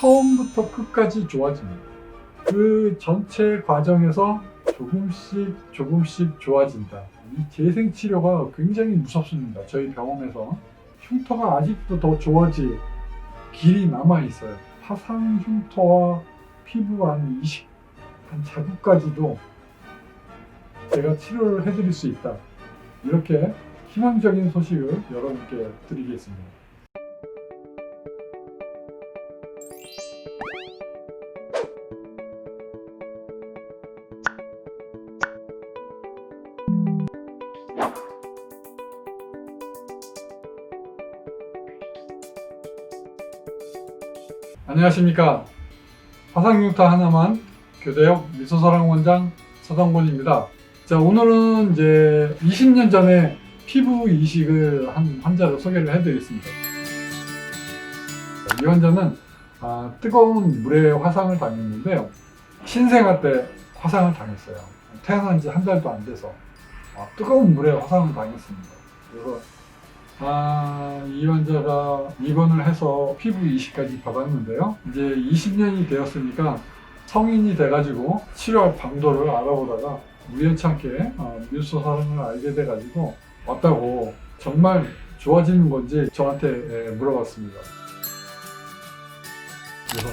처음부터 끝까지 좋아집니다. 그 전체 과정에서 조금씩 조금씩 좋아진다. 이 재생 치료가 굉장히 무섭습니다. 저희 병원에서 흉터가 아직도 더 좋아질 길이 남아 있어요. 파상 흉터와 피부 한 이식, 한 자국까지도 제가 치료를 해드릴 수 있다. 이렇게 희망적인 소식을 여러분께 드리겠습니다. 안녕하십니까. 화상흉터 하나만 교대역 미소사랑 원장 서정곤입니다. 자, 오늘은 이제 20년 전에 피부 이식을 한 환자를 소개를 해드리겠습니다. 이 환자는 아, 뜨거운 물에 화상을 당했는데요. 신생아 때 화상을 당했어요. 태어난 지 한 달도 안 돼서 아, 뜨거운 물에 화상을 당했습니다. 그래서 아, 이 환자가 입원을 해서 피부 이식까지 받았는데요. 이제 20년이 되었으니까 성인이 돼가지고 치료할 방도를 알아보다가 우연찮게 어, 뉴스 사랑을 알게 돼가지고 왔다고 정말 좋아지는 건지 저한테 예, 물어봤습니다. 그래서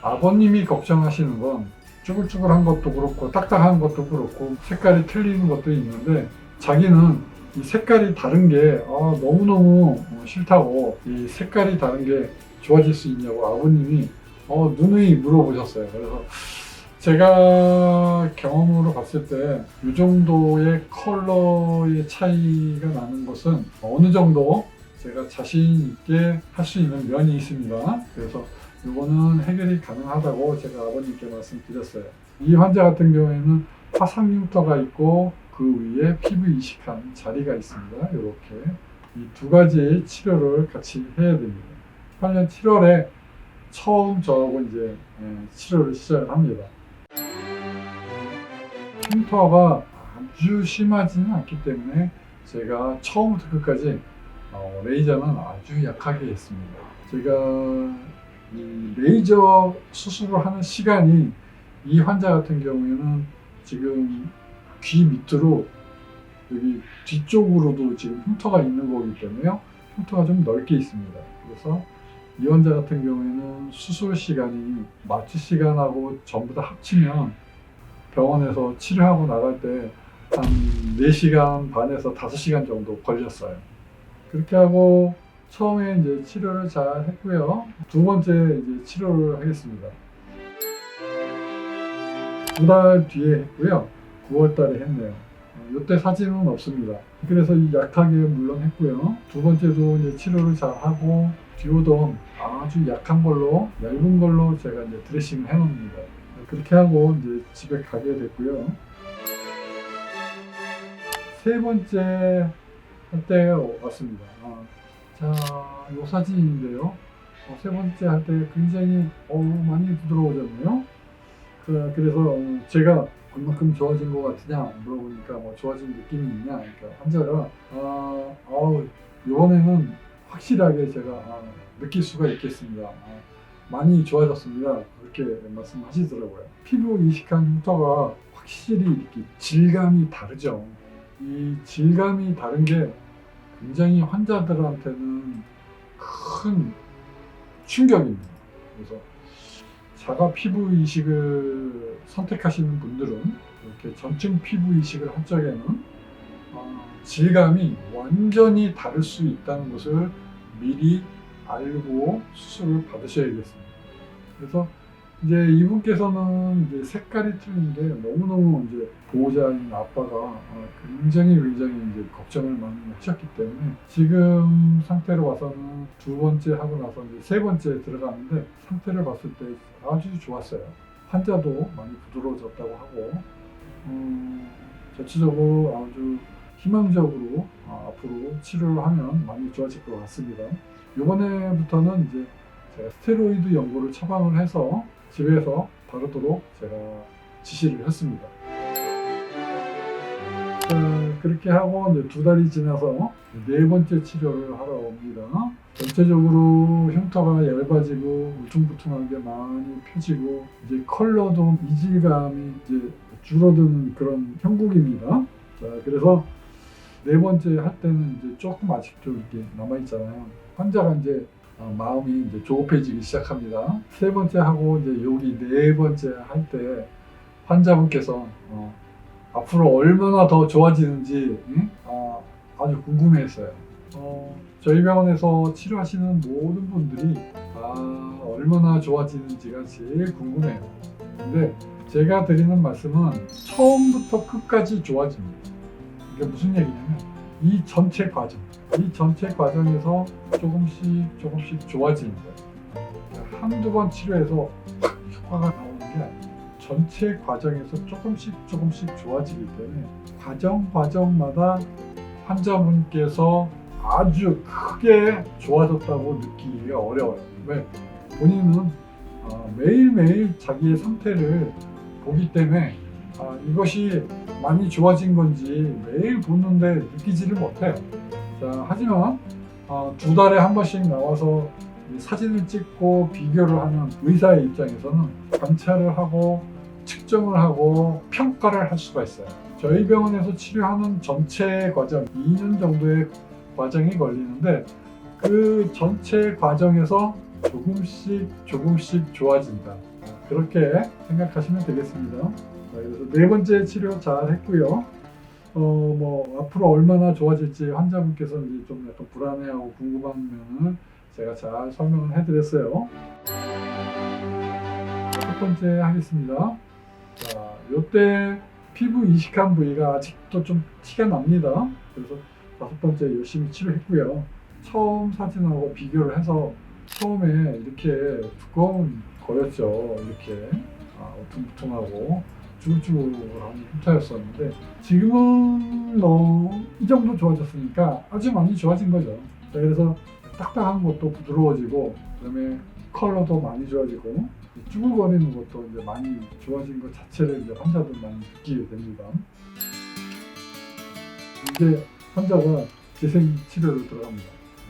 아버님이 걱정하시는 건 쭈글쭈글한 것도 그렇고 딱딱한 것도 그렇고 색깔이 틀리는 것도 있는데 자기는 이 색깔이 다른 게 아, 너무너무 어, 싫다고 이 색깔이 다른 게 좋아질 수 있냐고 아버님이 어, 누누이 물어보셨어요. 그래서 제가 경험으로 봤을 때 이 정도의 컬러의 차이가 나는 것은 어느 정도 제가 자신 있게 할 수 있는 면이 있습니다. 그래서 이거는 해결이 가능하다고 제가 아버님께 말씀드렸어요. 이 환자 같은 경우에는 화상 흉터가 있고 그 위에 피부 이식한 자리가 있습니다. 이렇게 이 두 가지 치료를 같이 해야 됩니다. 8년 7월에 처음 저하고 이제 예, 치료를 시작을 합니다. 흉터가 아주 심하지는 않기 때문에 제가 처음부터 끝까지 어, 레이저는 아주 약하게 했습니다. 제가 이 레이저 수술을 하는 시간이 이 환자 같은 경우에는 지금 귀 밑으로 여기 뒤쪽으로도 지금 흉터가 있는 거기 때문에요. 흉터가 좀 넓게 있습니다. 그래서 이 환자 같은 경우에는 수술 시간이 마취 시간하고 전부 다 합치면 병원에서 치료하고 나갈 때 한 4시간 반에서 5시간 정도 걸렸어요. 그렇게 하고 처음에 이제 치료를 잘 했고요. 두 번째 이제 치료를 하겠습니다. 두 달 뒤에 했고요. 9월 달에 했네요. 어, 이때 사진은 없습니다. 그래서 이 약하게 물론 했고요. 두 번째도 이제 치료를 잘 하고 디오돈 아주 약한 걸로 얇은 걸로 제가 이제 드레싱을 해놓습니다. 그렇게 하고 이제 집에 가게 됐고요. 세 번째 할 때 왔습니다. 어, 자, 이 사진인데요. 어, 세 번째 할 때 굉장히 어, 많이 부드러워졌네요. 그, 그래서 어, 제가 얼마큼 좋아진 것 같으냐 물어보니까 뭐 좋아진 느낌이 있냐 그러니까 환자가 아, 아우 이번에는 확실하게 제가 아, 느낄 수가 있겠습니다. 아, 많이 좋아졌습니다. 그렇게 말씀하시더라고요. 피부 이식한 흉터가 확실히 이렇게 질감이 다르죠. 이 질감이 다른 게 굉장히 환자들한테는 큰 충격입니다. 그래서 자가 피부 이식을 선택하시는 분들은 이렇게 전층 피부 이식을 할 적에는 어, 질감이 완전히 다를 수 있다는 것을 미리 알고 수술을 받으셔야겠습니다. 그래서 이제 이분께서는 이제 색깔이 틀린 게 너무너무 이제 보호자인 아빠가 어, 굉장히 굉장히 이제 걱정을 많이 하셨기 때문에 지금 상태로 봐서는 두 번째 하고 나서 이제 세 번째 들어가는데 상태를 봤을 때 아주 좋았어요. 환자도 많이 부드러워졌다고 하고 음, 전체적으로 아주 희망적으로 어, 앞으로 치료를 하면 많이 좋아질 것 같습니다. 이번에부터는 이제 스테로이드 연고를 처방을 해서 집에서 바르도록 제가 지시를 했습니다. 자, 그렇게 하고 이제 두 달이 지나서 네 번째 치료를 하러 옵니다. 전체적으로 흉터가 얇아지고 울퉁불퉁하게 많이 펴지고 이제 컬러도 이질감이 이제 줄어드는 그런 형국입니다. 자, 그래서 네 번째 할 때는 이제 조금 아직도 이렇게 남아 있잖아요. 환자가 이제 어, 마음이 이제 조급해지기 시작합니다. 세 번째 하고 이제 여기 네 번째 할 때 환자분께서 어, 앞으로 얼마나 더 좋아지는지 응? 아, 아주 궁금해했어요. 어, 저희 병원에서 치료하시는 모든 분들이 아, 얼마나 좋아지는지가 제일 궁금해요. 근데 제가 드리는 말씀은 처음부터 끝까지 좋아집니다. 이게 무슨 얘기냐면 이 전체 과정, 이 전체 과정에서 조금씩 조금씩 좋아지는 거예요. 한두 번 치료해서 확 효과가 나오는 게 아니에요. 전체 과정에서 조금씩 조금씩 좋아지기 때문에 과정 과정마다 환자분께서 아주 크게 좋아졌다고 느끼기가 어려워요. 왜? 본인은 어, 매일매일 자기의 상태를 보기 때문에 아, 이것이 많이 좋아진 건지 매일 보는데 느끼지를 못해요. 자, 하지만 어, 두 달에 한 번씩 나와서 이 사진을 찍고 비교를 하는 의사의 입장에서는 관찰을 하고 측정을 하고 평가를 할 수가 있어요. 저희 병원에서 치료하는 전체 과정 2년 정도의 과정이 걸리는데 그 전체 과정에서 조금씩 조금씩 좋아진다. 그렇게 생각하시면 되겠습니다. 자, 그래서 네 번째 치료 잘 했고요. 어, 뭐 앞으로 얼마나 좋아질지 환자분께서 이제 좀 약간 불안해하고 궁금하면은 제가 잘 설명을 해드렸어요. 첫 번째 하겠습니다. 자, 요때 피부 이식한 부위가 아직도 좀 티가 납니다. 그래서 다섯 번째 열심히 치료했고요. 처음 사진하고 비교를 해서 처음에 이렇게 두꺼운 거였죠. 이렇게 아, 어퉁부퉁하고 쭈글쭈글한 흉터였었는데 지금은 뭐 이 정도 좋아졌으니까 아주 많이 좋아진 거죠. 자, 그래서 딱딱한 것도 부드러워지고 그다음에 컬러도 많이 좋아지고 이 쭈글거리는 것도 이제 많이 좋아진 것 자체를 이제 환자들 많이 느끼게 됩니다. 이제 환자가 재생 치료를 들어갑니다.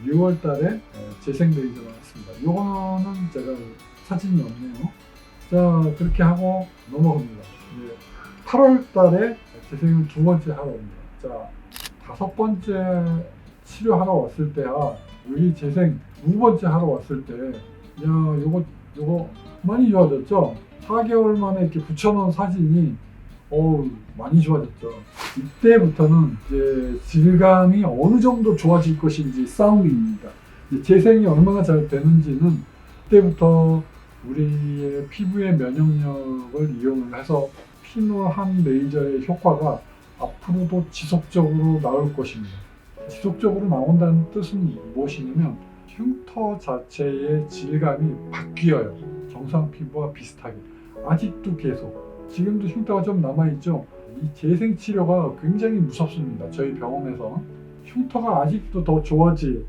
6월 달에 재생 레이저를 했습니다. 이거는 제가 사진이 없네요. 자, 그렇게 하고 넘어갑니다. 이제 8월 달에 재생을 두 번째 하러 옵니다. 자, 다섯 번째 치료하러 왔을 때야, 여기 재생 두 번째 하러 왔을 때, 야, 요거, 요거 많이 좋아졌죠? 4개월 만에 이렇게 붙여놓은 사진이, 어우, 많이 좋아졌죠. 이때부터는 이제 질감이 어느 정도 좋아질 것인지 싸움입니다. 재생이 얼마나 잘 되는지는 그때부터 우리의 피부의 면역력을 이용을 해서 피노한 레이저의 효과가 앞으로도 지속적으로 나올 것입니다. 지속적으로 나온다는 뜻은 무엇이냐면 흉터 자체의 질감이 바뀌어요. 정상 피부와 비슷하게. 아직도 계속. 지금도 흉터가 좀 남아있죠. 이 재생 치료가 굉장히 무섭습니다. 저희 병원에서 흉터가 아직도 더 좋아질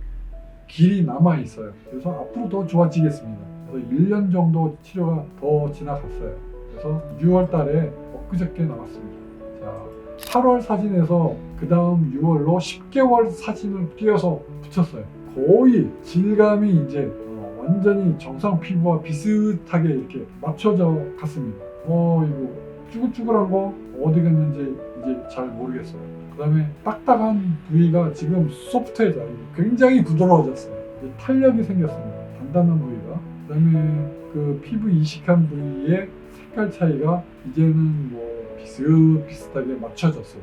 길이 남아 있어요. 그래서 앞으로 더 좋아지겠습니다. 그래서 1년 정도 치료가 더 지나갔어요. 그래서 6월 달에 엊그저께 나왔습니다. 자, 8월 사진에서 그 다음 6월로 10개월 사진을 띄어서 붙였어요. 거의 질감이 이제 어, 완전히 정상 피부와 비슷하게 이렇게 맞춰져 갔습니다. 어, 이거 쭈글쭈글한 거 어디 갔는지 이제 잘 모르겠어요. 그 다음에 딱딱한 부위가 지금 소프트해져요. 굉장히 부드러워졌어요. 이제 탄력이 생겼습니다. 단단한 부위가. 그 다음에 그 피부 이식한 부위의 색깔 차이가 이제는 뭐 비슷비슷하게 맞춰졌어요.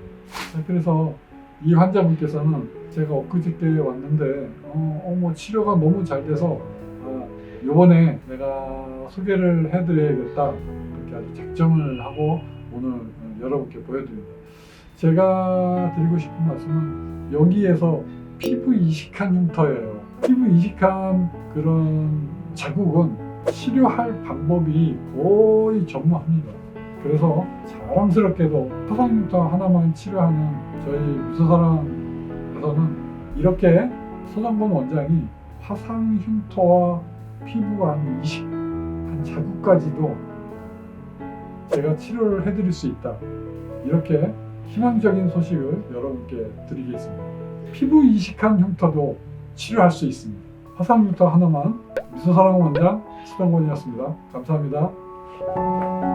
자, 그래서 이 환자분께서는 제가 엊그저께 왔는데 어, 어, 뭐 치료가 너무 잘 돼서 아, 요번에 내가 소개를 해드려야겠다 그렇게 아주 작정을 하고 오늘 어, 여러분께 보여드립니다. 제가 드리고 싶은 말씀은 여기에서 피부 이식한 흉터예요. 피부 이식한 그런 자국은 치료할 방법이 거의 전무합니다. 그래서 자랑스럽게도 화상 흉터 하나만 치료하는 저희 미소사랑에서는 이렇게 서정권 원장이 화상 흉터와 피부가 한 이식 한 자국까지도 제가 치료를 해드릴 수 있다. 이렇게 희망적인 소식을 여러분께 드리겠습니다. 피부 이식한 흉터도 치료할 수 있습니다. 화상유타 하나만 미소사랑 원장 시동건이었습니다. 감사합니다.